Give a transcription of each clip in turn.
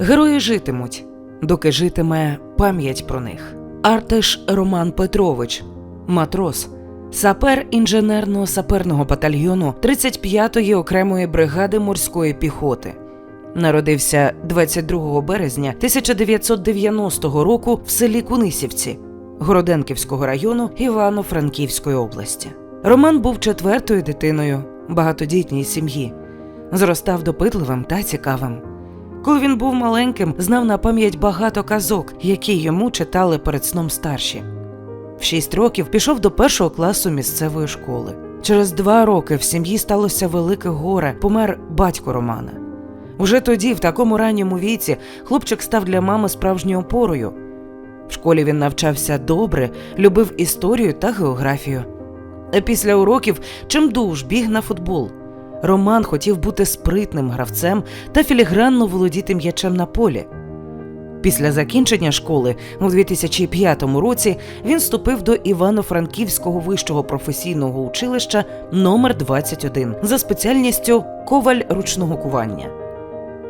Герої житимуть, доки житиме пам'ять про них. Артеш Роман Петрович, матрос, сапер інженерно-саперного батальйону 35-ї окремої бригади морської піхоти. Народився 22 березня 1990 року в селі Кунисівці Городенківського району Івано-Франківської області. Роман був четвертою дитиною багатодітній сім'ї. Зростав допитливим та цікавим. Коли він був маленьким, знав на пам'ять багато казок, які йому читали перед сном старші. В шість років пішов до першого класу місцевої школи. Через два роки в сім'ї сталося велике горе, помер батько Романа. Уже тоді, в такому ранньому віці, хлопчик став для мами справжньою опорою. В школі він навчався добре, любив історію та географію. А після уроків чимдуж біг на футбол. Роман хотів бути спритним гравцем та філігранно володіти м'ячем на полі. Після закінчення школи у 2005 році він вступив до Івано-Франківського вищого професійного училища номер 21 за спеціальністю коваль ручного кування.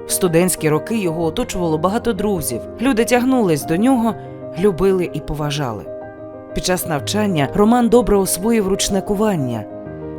В студентські роки його оточувало багато друзів. Люди тягнулись до нього, любили і поважали. Під час навчання Роман добре освоїв ручне кування.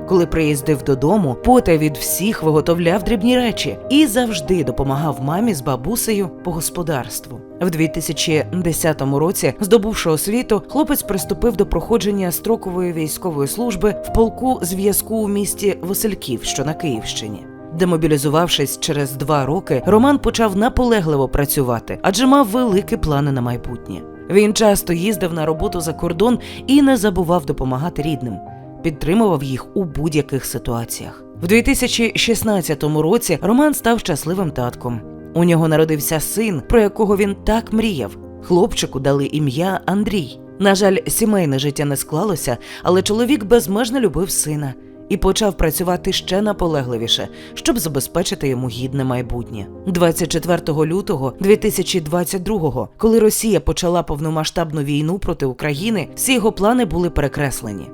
Коли приїздив додому, потай від всіх виготовляв дрібні речі і завжди допомагав мамі з бабусею по господарству. В 2010 році, здобувши освіту, хлопець приступив до проходження строкової військової служби в полку зв'язку у місті Васильків, що на Київщині. Демобілізувавшись через два роки, Роман почав наполегливо працювати, адже мав великі плани на майбутнє. Він часто їздив на роботу за кордон і не забував допомагати рідним підтримував їх у будь-яких ситуаціях. В 2016 році Роман став щасливим татком. У нього народився син, про якого він так мріяв. Хлопчику дали ім'я Андрій. На жаль, сімейне життя не склалося, але чоловік безмежно любив сина і почав працювати ще наполегливіше, щоб забезпечити йому гідне майбутнє. 24 лютого 2022-го, коли Росія почала повномасштабну війну проти України, всі його плани були перекреслені.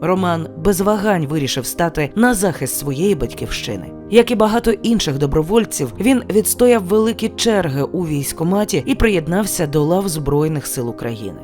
Роман без вагань вирішив стати на захист своєї батьківщини. Як і багато інших добровольців, він відстояв великі черги у військкоматі і приєднався до лав Збройних сил України.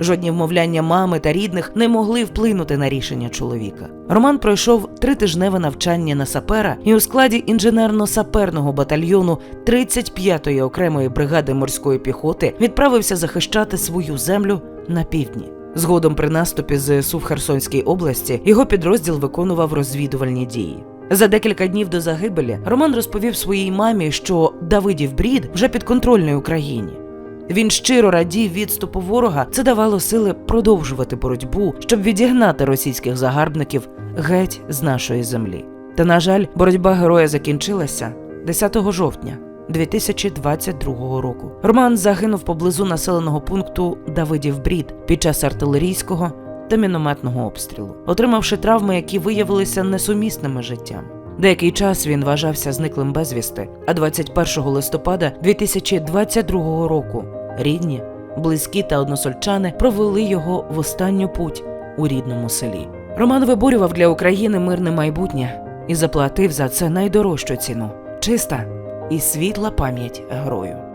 Жодні вмовляння мами та рідних не могли вплинути на рішення чоловіка. Роман пройшов тритижневе навчання на сапера і у складі інженерно-саперного батальйону 35-ї окремої бригади морської піхоти відправився захищати свою землю на півдні. Згодом при наступі ЗСУ в Херсонській області його підрозділ виконував розвідувальні дії. За декілька днів до загибелі Роман розповів своїй мамі, що Давидів брід вже підконтрольний Україні. Він щиро радів відступу ворога. Це давало сили продовжувати боротьбу, щоб відігнати російських загарбників геть з нашої землі. Та на жаль, боротьба героя закінчилася 10 жовтня 2022 року. Роман загинув поблизу населеного пункту Давидів Брід під час артилерійського та мінометного обстрілу, отримавши травми, які виявилися несумісними життям. Деякий час він вважався зниклим безвісти, а 21 листопада 2022 року рідні, близькі та односольчани провели його в останню путь у рідному селі. Роман виборював для України мирне майбутнє і заплатив за це найдорожчу ціну чиста і світла пам'ять герою.